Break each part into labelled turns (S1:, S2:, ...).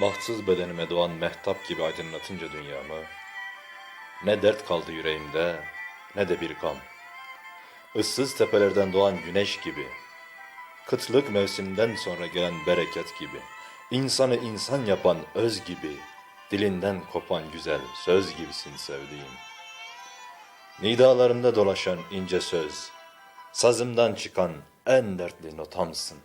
S1: Bahtsız bedenime doğan mehtap gibi aydınlatınca dünyamı, ne dert kaldı yüreğimde, ne de bir gam. Issız tepelerden doğan güneş gibi, kıtlık mevsiminden sonra gelen bereket gibi, insanı insan yapan öz gibi, dilinden kopan güzel söz gibisin sevdiğim. Nidalarında dolaşan ince söz, sazımdan çıkan en dertli notamsın.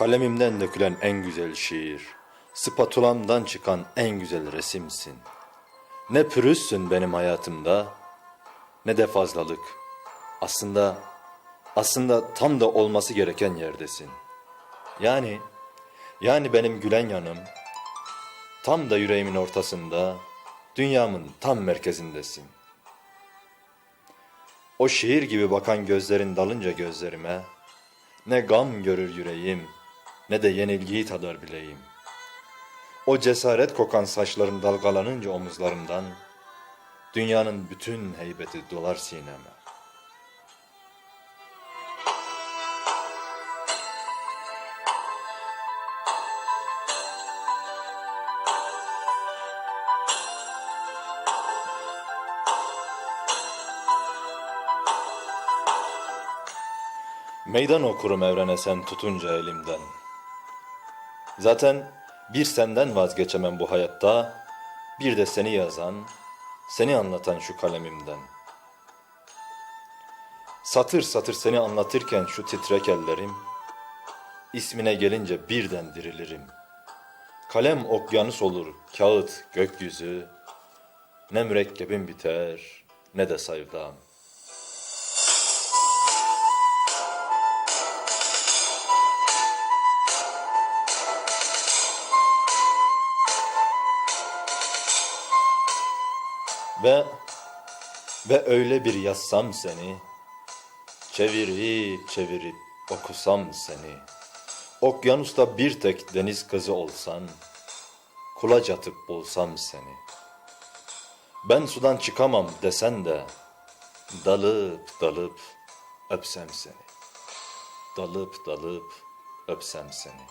S1: Kalemimden dökülen en güzel şiir, spatulamdan çıkan en güzel resimsin. Ne pürüzsün benim hayatımda, ne de fazlalık. Aslında, aslında tam da olması gereken yerdesin. Yani, yani benim gülen yanım, tam da yüreğimin ortasında, dünyamın tam merkezindesin. O şiir gibi bakan gözlerin dalınca gözlerime, ne gam görür yüreğim, ne de yenilgiyi tadar bileğim. O cesaret kokan saçların dalgalanınca omuzlarımdan, dünyanın bütün heybeti dolar sineme. Meydan okurum evrene sen tutunca elimden. Zaten bir senden vazgeçemem bu hayatta, bir de seni yazan, seni anlatan şu kalemimden. Satır satır seni anlatırken şu titrek ellerim, ismine gelince birden dirilirim. Kalem okyanus olur, kağıt gökyüzü, ne mürekkebim biter, ne de sevdam. Ve ve öyle bir yazsam seni, çevirip çevirip okusam seni. Okyanusta bir tek deniz kızı olsan, kulaç atıp bulsam seni. Ben sudan çıkamam desen de, dalıp dalıp öpsem seni. Dalıp dalıp öpsem seni.